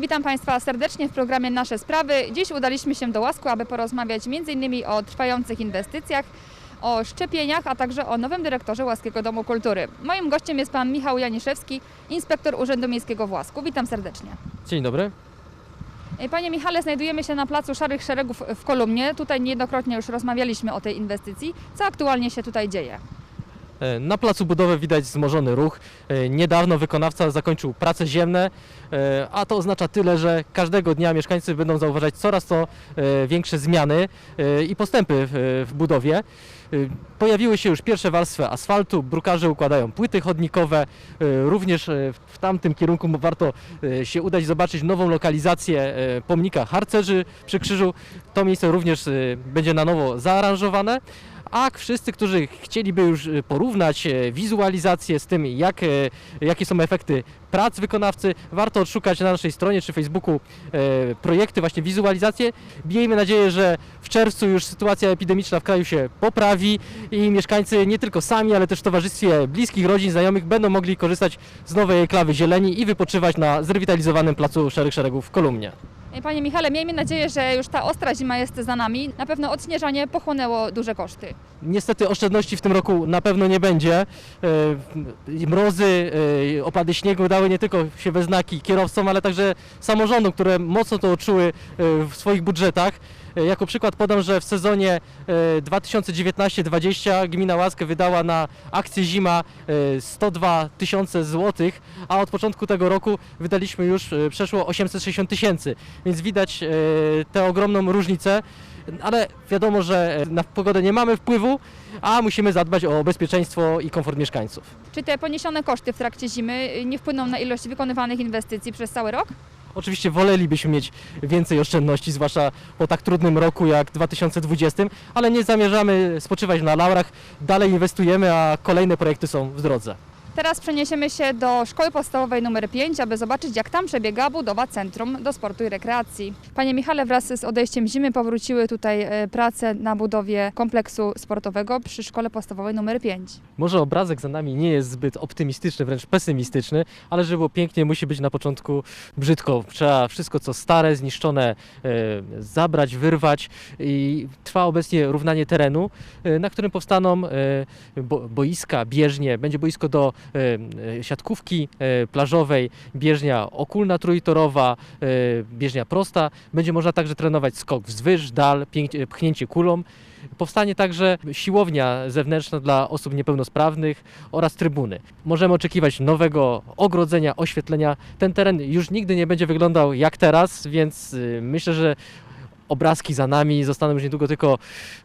Witam Państwa serdecznie w programie Nasze Sprawy. Dziś udaliśmy się do Łasku, aby porozmawiać m.in. o trwających inwestycjach, o szczepieniach, a także o nowym dyrektorze Łaskiego Domu Kultury. Moim gościem jest Pan Michał Janiszewski, inspektor Urzędu Miejskiego w Łasku. Witam serdecznie. Dzień dobry. Panie Michale, znajdujemy się na placu Szarych Szeregów w Kolumnie. Tutaj niejednokrotnie już rozmawialiśmy o tej inwestycji. Co aktualnie się tutaj dzieje? E, Na placu budowy widać wzmożony ruch. E, Niedawno wykonawca zakończył prace ziemne, e, a to oznacza tyle, że każdego dnia mieszkańcy będą zauważać coraz to większe zmiany i postępy w, budowie. Pojawiły się już pierwsze warstwy asfaltu, brukarze układają płyty chodnikowe. Również w tamtym kierunku warto się udać zobaczyć nową lokalizację pomnika harcerzy przy krzyżu. To miejsce również będzie na nowo zaaranżowane. A wszyscy, którzy chcieliby już e, porównać e, wizualizację z tym, jak, e, jakie są efekty prac wykonawcy, warto odszukać na naszej stronie czy Facebooku projekty, właśnie wizualizacje. Miejmy nadzieję, że w czerwcu już sytuacja epidemiczna w kraju się poprawi i mieszkańcy nie tylko sami, ale też w towarzystwie bliskich, rodzin, znajomych będą mogli korzystać z nowej klawy zieleni i wypoczywać na zrewitalizowanym placu Szarych Szeregów w Kolumnie. Panie Michale, miejmy nadzieję, że już ta ostra zima jest za nami. Na pewno odśnieżanie pochłonęło duże koszty. Niestety oszczędności w tym roku na pewno nie będzie. E, Mrozy, e, opady śniegu dały nie tylko się we znaki kierowcom, ale także samorządom, które mocno to odczuły e, w swoich budżetach. E, Jako przykład podam, że w sezonie e, 2019-2020 gmina Łask wydała na akcję zima e, 102 tysiące złotych, a od początku tego roku wydaliśmy już e, przeszło 860 tysięcy, więc widać e, tę ogromną różnicę ale wiadomo, że na pogodę nie mamy wpływu, a musimy zadbać o bezpieczeństwo i komfort mieszkańców. Czy te poniesione koszty w trakcie zimy nie wpłyną na ilość wykonywanych inwestycji przez cały rok? Oczywiście wolelibyśmy mieć więcej oszczędności, zwłaszcza po tak trudnym roku jak 2020, ale nie zamierzamy spoczywać na laurach, dalej inwestujemy, a kolejne projekty są w drodze. Teraz przeniesiemy się do szkoły podstawowej nr 5, aby zobaczyć, jak tam przebiega budowa Centrum do Sportu i Rekreacji. Panie Michale, wraz z odejściem zimy powróciły tutaj e, prace na budowie kompleksu sportowego przy szkole podstawowej nr 5. Może obrazek za nami nie jest zbyt optymistyczny, wręcz pesymistyczny, ale żeby było pięknie, musi być na początku brzydko. Trzeba wszystko, co stare, zniszczone, e, zabrać, wyrwać i trwa obecnie równanie terenu, e, na którym powstaną bo, boiska, bieżnie, będzie boisko do siatkówki e, plażowej, bieżnia okulna trójtorowa, e, bieżnia prosta. Będzie można także trenować skok wzwyż, dal, pchnięcie kulą. Powstanie także siłownia zewnętrzna dla osób niepełnosprawnych oraz trybuny. Możemy oczekiwać nowego ogrodzenia, oświetlenia. Ten teren już nigdy nie będzie wyglądał jak teraz, więc y, myślę, że obrazki za nami zostaną już niedługo tylko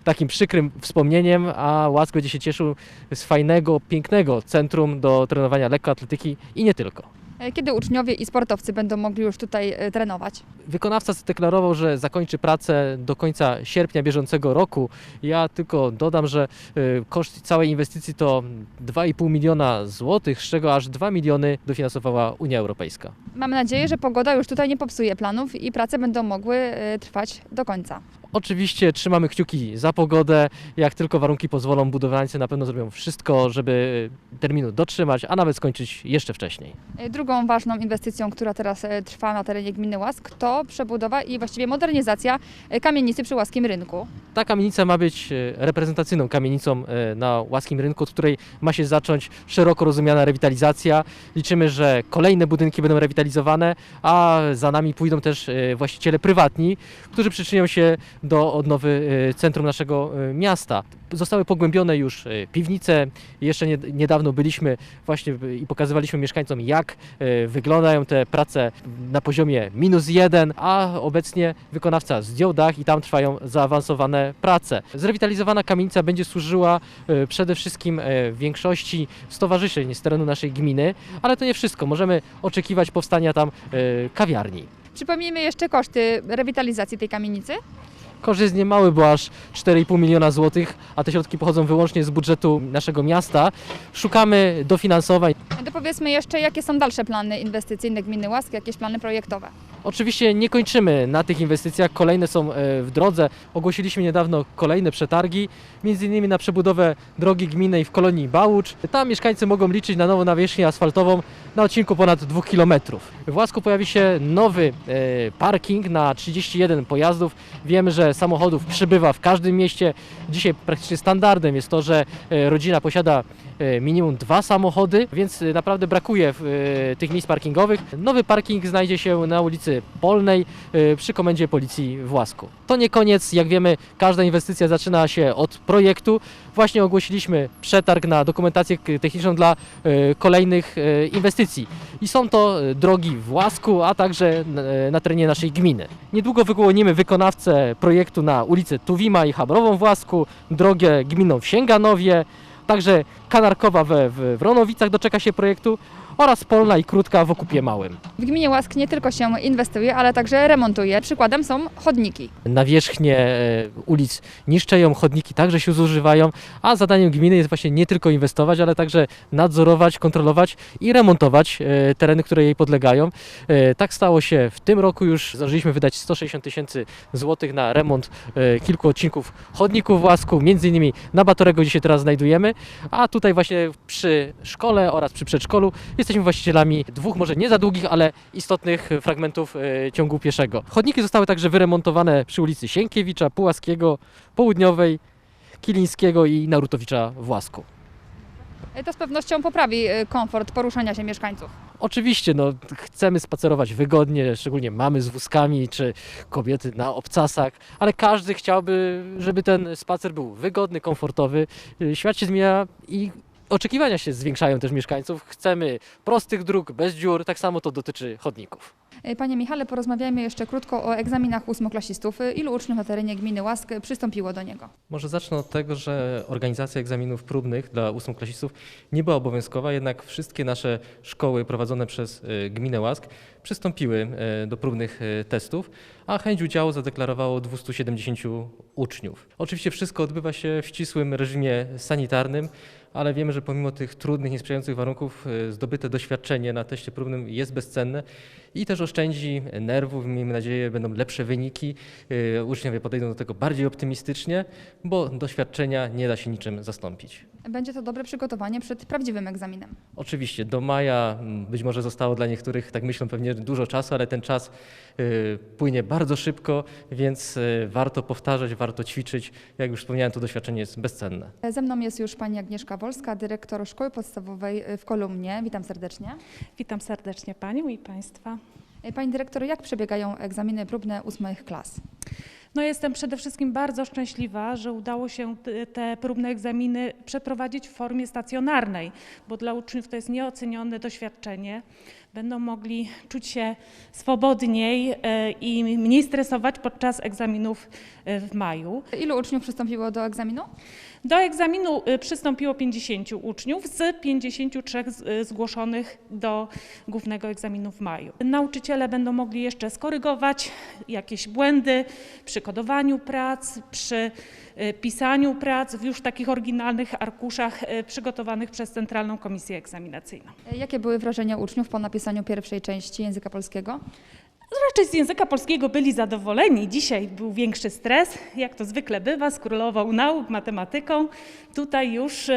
takim przykrym wspomnieniem, a Łask będzie się cieszył z fajnego, pięknego centrum do trenowania lekkoatletyki i nie tylko. E, Kiedy uczniowie i sportowcy będą mogli już tutaj e, trenować? Wykonawca zadeklarował, że zakończy pracę do końca sierpnia bieżącego roku. Ja tylko dodam, że y, koszt całej inwestycji to 2,5 miliona złotych, z czego aż 2 miliony dofinansowała Unia Europejska. Mamy nadzieję, że pogoda już tutaj nie popsuje planów i prace będą mogły e, trwać do końca. Oczywiście trzymamy kciuki za pogodę. Jak tylko warunki pozwolą, budowlańcy na pewno zrobią wszystko, żeby terminu dotrzymać, a nawet skończyć jeszcze wcześniej. E, Drugą ważną inwestycją, która teraz e, trwa na terenie gminy Łask, to przebudowa i właściwie modernizacja e, kamienicy przy Łaskim Rynku. Ta kamienica ma być reprezentacyjną kamienicą na łaskim rynku, od której ma się zacząć szeroko rozumiana rewitalizacja. Liczymy, że kolejne budynki będą rewitalizowane, a za nami pójdą też właściciele prywatni, którzy przyczynią się do odnowy e, centrum naszego e, miasta. Zostały pogłębione już e, piwnice. Jeszcze nie, niedawno byliśmy właśnie i pokazywaliśmy mieszkańcom, jak wyglądają te prace na poziomie minus jeden, a obecnie wykonawca zdjął dach i tam trwają zaawansowane prace. Zrewitalizowana kamienica będzie służyła przede wszystkim większości stowarzyszeń z terenu naszej gminy, ale to nie wszystko. Możemy oczekiwać powstania tam kawiarni. Przypomnijmy jeszcze koszty rewitalizacji tej kamienicy. Koszt jest niemały, bo aż 4,5 miliona złotych, a te środki pochodzą wyłącznie z budżetu naszego miasta. Szukamy dofinansowań. To powiedzmy jeszcze, jakie są dalsze plany inwestycyjne gminy Łask, jakieś plany projektowe. Oczywiście nie kończymy na tych inwestycjach, kolejne są e, w drodze. Ogłosiliśmy niedawno kolejne przetargi, między innymi na przebudowę drogi gminnej w kolonii Bałucz. Tam mieszkańcy mogą liczyć na nową nawierzchnię asfaltową na odcinku ponad 2 km. W Łasku pojawi się nowy e, parking na 31 pojazdów. Wiemy, że samochodów przybywa w każdym mieście. Dzisiaj praktycznie standardem jest to, że e, rodzina posiada minimum dwa samochody, więc e, naprawdę brakuje e, tych miejsc parkingowych. Nowy parking znajdzie się na ulicy Polnej e, przy komendzie policji w Łasku. To nie koniec, jak wiemy, każda inwestycja zaczyna się od projektu. Właśnie ogłosiliśmy przetarg na dokumentację techniczną dla e, kolejnych e, inwestycji. I są to e, drogi w Łasku, a także e, na terenie naszej gminy. Niedługo wyłonimy wykonawcę projektu na ulicę Tuwima i Chabrową w Łasku, drogę gminną w Sięganowie, także Kanarkowa we, w Wronowicach doczeka się projektu oraz Polna i Krótka w Okupie Małym. W gminie Łask nie tylko się inwestuje, ale także remontuje. Przykładem są chodniki. Nawierzchnie e, ulic niszczeją, chodniki także się zużywają, a zadaniem gminy jest właśnie nie tylko inwestować, ale także nadzorować, kontrolować i remontować e, tereny, które jej podlegają. E, Tak stało się w tym roku już zdążyliśmy wydać 160 tysięcy złotych na remont kilku odcinków chodników w Łasku, między innymi na Batorego, gdzie się teraz znajdujemy, a tutaj właśnie przy szkole oraz przy przedszkolu jesteśmy właścicielami dwóch może nie za długich, ale istotnych fragmentów e, ciągu pieszego. Chodniki zostały także wyremontowane przy ulicy Sienkiewicza, Pułaskiego, Południowej, Kilińskiego i Narutowicza w Łasku. E, To z pewnością poprawi e, komfort poruszania się mieszkańców. Oczywiście, no, chcemy spacerować wygodnie, szczególnie mamy z wózkami czy kobiety na obcasach, ale każdy chciałby, żeby ten spacer był wygodny, komfortowy. Świat się zmienia i oczekiwania się zwiększają też mieszkańców. Chcemy prostych dróg, bez dziur, tak samo to dotyczy chodników. E, Panie Michale, porozmawiajmy jeszcze krótko o egzaminach ósmoklasistów. E, Ilu uczniów na terenie gminy Łask e, przystąpiło do niego? Może zacznę od tego, że organizacja egzaminów próbnych dla ósmoklasistów nie była obowiązkowa, jednak wszystkie nasze szkoły prowadzone przez y, gminę Łask przystąpiły do próbnych testów, a chęć udziału zadeklarowało 270 uczniów. Oczywiście wszystko odbywa się w ścisłym reżimie sanitarnym, ale wiemy, że pomimo tych trudnych, niesprzyjających warunków y, zdobyte doświadczenie na teście próbnym jest bezcenne i też oszczędzi nerwów. Miejmy nadzieję, będą lepsze wyniki. Y, Uczniowie podejdą do tego bardziej optymistycznie, bo doświadczenia nie da się niczym zastąpić. Będzie to dobre przygotowanie przed prawdziwym egzaminem. Oczywiście do maja mm, być może zostało dla niektórych, tak myślą pewnie dużo czasu, ale ten czas y, płynie bardzo szybko, więc y, warto powtarzać, warto ćwiczyć. Jak już wspomniałem, to doświadczenie jest bezcenne. Ze mną jest już pani Agnieszka Wolska, dyrektor Szkoły Podstawowej w Kolumnie. Witam serdecznie. Witam serdecznie Panią i Państwa. E, Pani dyrektor, jak przebiegają egzaminy próbne ósmych klas? No jestem przede wszystkim bardzo szczęśliwa, że udało się te- te próbne egzaminy przeprowadzić w formie stacjonarnej, bo dla uczniów to jest nieocenione doświadczenie. Będą mogli czuć się swobodniej e, i mniej stresować podczas egzaminów e, w maju. E, Ilu uczniów przystąpiło do egzaminu? Do egzaminu y, przystąpiło 50 uczniów z 53 z- y, zgłoszonych do głównego egzaminu w maju. Nauczyciele będą mogli jeszcze skorygować jakieś błędy przy kodowaniu prac, przy pisaniu prac w już takich oryginalnych arkuszach przygotowanych przez Centralną Komisję Egzaminacyjną. E, Jakie były wrażenia uczniów po napisaniu pierwszej części języka polskiego? Raczej z języka polskiego byli zadowoleni. Dzisiaj był większy stres, jak to zwykle bywa, z królową nauk, matematyką. Tutaj już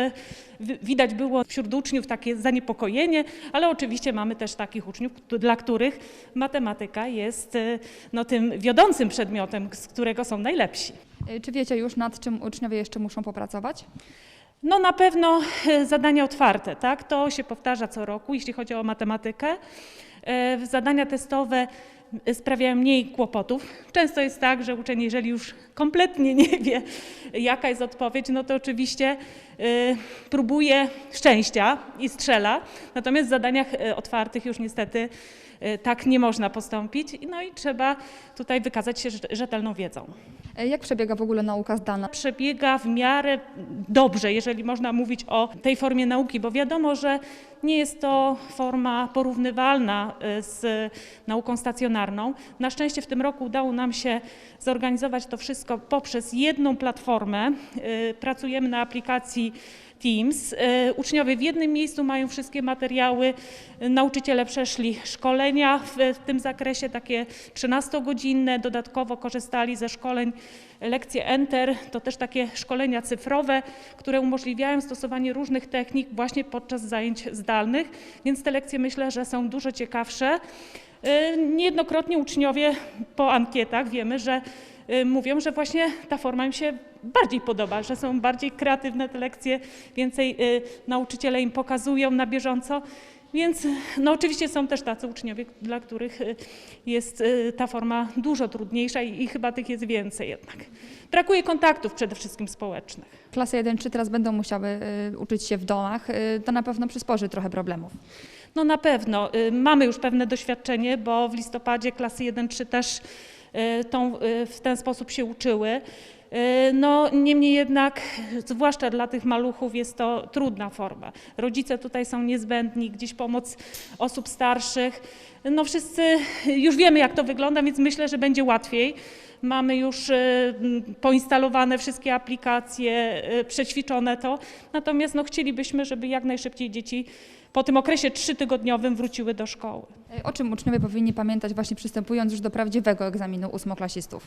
wi- widać było wśród uczniów takie zaniepokojenie, ale oczywiście mamy też takich uczniów, dla których matematyka jest e, no, tym wiodącym przedmiotem, z którego są najlepsi. E, Czy wiecie już, nad czym uczniowie jeszcze muszą popracować? No na pewno e, zadania otwarte, tak? To się powtarza co roku, jeśli chodzi o matematykę. E, Zadania testowe e, sprawiają mniej kłopotów. Często jest tak, że uczeń, jeżeli już kompletnie nie wie, jaka jest odpowiedź, no to oczywiście e, próbuje szczęścia i strzela. Natomiast w zadaniach e, otwartych już niestety e, tak nie można postąpić. No i trzeba tutaj wykazać się rzet- rzetelną wiedzą Jak przebiega w ogóle nauka zdalna? przebiega w miarę dobrze, jeżeli można mówić o tej formie nauki, bo wiadomo, że nie jest to forma porównywalna y, z nauką stacjonarną. Na szczęście w tym roku udało nam się zorganizować to wszystko poprzez jedną platformę. Y, Pracujemy na aplikacji Teams. E, Uczniowie w jednym miejscu mają wszystkie materiały, nauczyciele przeszli szkolenia w, tym zakresie, takie 13-godzinne, dodatkowo korzystali ze szkoleń lekcje Enter, to też takie szkolenia cyfrowe, które umożliwiają stosowanie różnych technik właśnie podczas zajęć zdalnych, więc te lekcje myślę, że są dużo ciekawsze. E, Niejednokrotnie uczniowie po ankietach wiemy, że y, mówią, że właśnie ta forma im się bardziej podoba, że są bardziej kreatywne te lekcje, więcej y, nauczyciele im pokazują na bieżąco. Więc no oczywiście są też tacy uczniowie, dla których y, jest y, ta forma dużo trudniejsza i, i chyba tych jest więcej jednak. Brakuje kontaktów przede wszystkim społecznych. Klasy 1-3 teraz będą musiały y, uczyć się w domach. Y, to na pewno przysporzy trochę problemów. No na pewno. Y, Mamy już pewne doświadczenie, bo w listopadzie klasy 1-3 też y, tą, y, w ten sposób się uczyły. Y, No niemniej jednak, zwłaszcza dla tych maluchów jest to trudna forma. Rodzice tutaj są niezbędni, gdzieś pomoc osób starszych. No wszyscy już wiemy jak to wygląda, więc myślę, że będzie łatwiej. Mamy już y, poinstalowane wszystkie aplikacje, y, przećwiczone to. Natomiast no, chcielibyśmy, żeby jak najszybciej dzieci po tym okresie trzytygodniowym wróciły do szkoły. Y, O czym uczniowie powinni pamiętać właśnie przystępując już do prawdziwego egzaminu ósmoklasistów?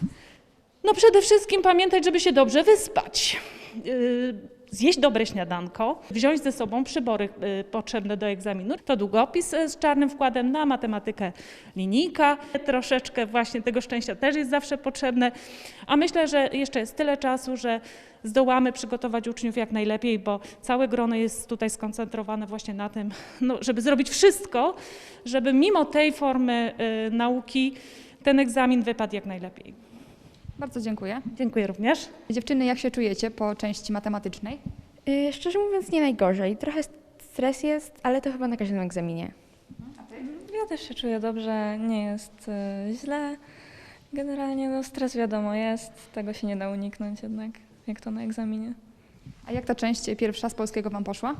No przede wszystkim pamiętać, żeby się dobrze wyspać. Yy, Zjeść dobre śniadanko, wziąć ze sobą przybory yy, potrzebne do egzaminu. To długopis yy, z czarnym wkładem na matematykę linijka. Troszeczkę właśnie tego szczęścia też jest zawsze potrzebne. A myślę, że jeszcze jest tyle czasu, że zdołamy przygotować uczniów jak najlepiej, bo całe grono jest tutaj skoncentrowane właśnie na tym, no, żeby zrobić wszystko, żeby mimo tej formy yy, nauki ten egzamin wypadł jak najlepiej. Bardzo dziękuję. Dziękuję również. Dziewczyny, jak się czujecie po części matematycznej? Y, Szczerze mówiąc, nie najgorzej. Trochę stres jest, ale to chyba na każdym egzaminie. Ja też się czuję dobrze, nie jest e, źle. Generalnie no, stres wiadomo jest, tego się nie da uniknąć jednak, jak to na egzaminie. A jak ta część pierwsza z polskiego Wam poszła?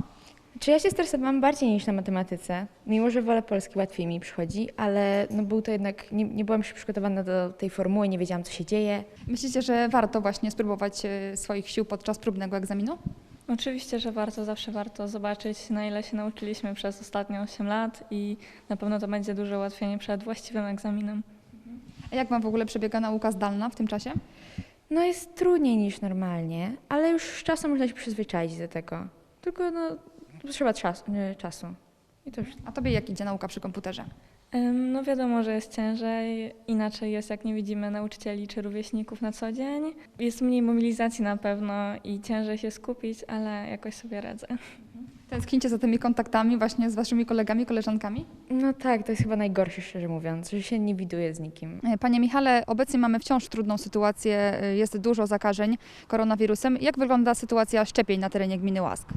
Czy ja się stresowałam bardziej niż na matematyce, mimo że wolę polski łatwiej mi przychodzi, ale no był to jednak, nie, nie byłam jeszcze przygotowana do tej formuły, nie wiedziałam co się dzieje. Myślicie, że warto właśnie spróbować y, swoich sił podczas próbnego egzaminu? Oczywiście, że warto, zawsze warto zobaczyć, na ile się nauczyliśmy przez ostatnie 8 lat i na pewno to będzie duże ułatwienie przed właściwym egzaminem. A jak Wam w ogóle przebiega nauka zdalna w tym czasie? No jest trudniej niż normalnie, ale już z czasem można się przyzwyczaić do tego. Tylko no, potrzeba czas, nie, czasu. I to już A Tobie jak idzie nauka przy komputerze? Ym, No wiadomo, że jest ciężej, inaczej jest jak nie widzimy nauczycieli czy rówieśników na co dzień. Jest mniej mobilizacji na pewno i ciężej się skupić, ale jakoś sobie radzę. Tęsknicie za tymi kontaktami właśnie z Waszymi kolegami, koleżankami? No tak, to jest chyba najgorsze, szczerze mówiąc, że się nie widuje z nikim. E, Panie Michale, obecnie mamy wciąż trudną sytuację, y, jest dużo zakażeń koronawirusem. Jak wygląda sytuacja szczepień na terenie gminy Łask?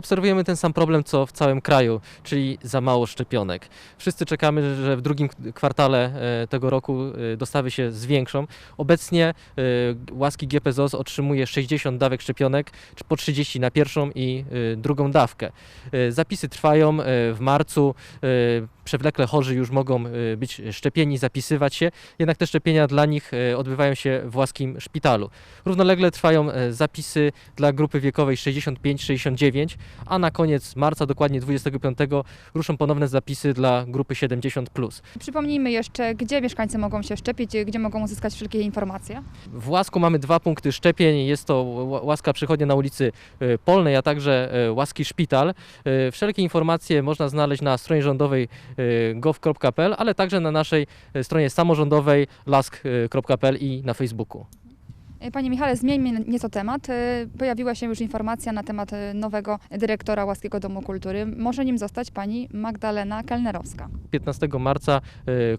Obserwujemy ten sam problem, co w całym kraju, czyli za mało szczepionek. Wszyscy czekamy, że w drugim kwartale e, tego roku e, dostawy się zwiększą. Obecnie e, łaski GPZOZ otrzymuje 60 dawek szczepionek, po 30 na pierwszą i drugą dawkę. Zapisy trwają w marcu. Przewlekle chorzy już mogą e, być szczepieni, zapisywać się, jednak te szczepienia dla nich e, odbywają się w łaskim szpitalu. Równolegle trwają e, zapisy dla grupy wiekowej 65-69, a na koniec marca, dokładnie 25, ruszą ponowne zapisy dla grupy 70+. Przypomnijmy jeszcze, gdzie mieszkańcy mogą się szczepić, y, gdzie mogą uzyskać wszelkie informacje. W Łasku mamy dwa punkty szczepień. Jest to Ła- Łaska Przychodnia na ulicy e, Polnej, a także Łaski Szpital. Wszelkie informacje można znaleźć na stronie rządowej gov.pl, ale także na naszej e, stronie samorządowej lask.pl i na Facebooku. E, Panie Michale, zmieńmy nieco temat. E, Pojawiła się już informacja na temat e, nowego dyrektora Łaskiego Domu Kultury. Może nim zostać pani Magdalena Kelnerowska. 15 marca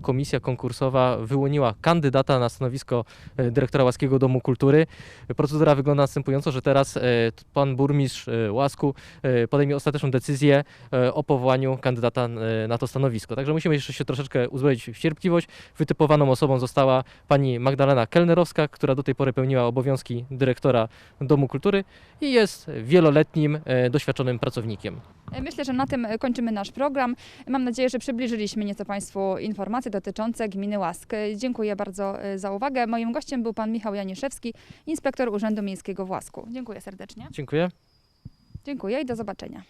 komisja konkursowa wyłoniła kandydata na stanowisko dyrektora Łaskiego Domu Kultury. Procedura wygląda następująco, że teraz pan burmistrz Łasku podejmie ostateczną decyzję o powołaniu kandydata na to stanowisko. Także musimy jeszcze się troszeczkę uzbroić w cierpliwość. Wytypowaną osobą została pani Magdalena Kelnerowska, która do tej pory pełniła obowiązki dyrektora Domu Kultury i jest wieloletnim, e, doświadczonym pracownikiem. E, Myślę, że na tym kończymy nasz program. Mam nadzieję, że przybliżyliśmy nieco Państwu informacje dotyczące gminy Łask. Dziękuję bardzo e, za uwagę. Moim gościem był pan Michał Janiszewski, inspektor Urzędu Miejskiego w Łasku. Dziękuję serdecznie. Dziękuję. Dziękuję i do zobaczenia.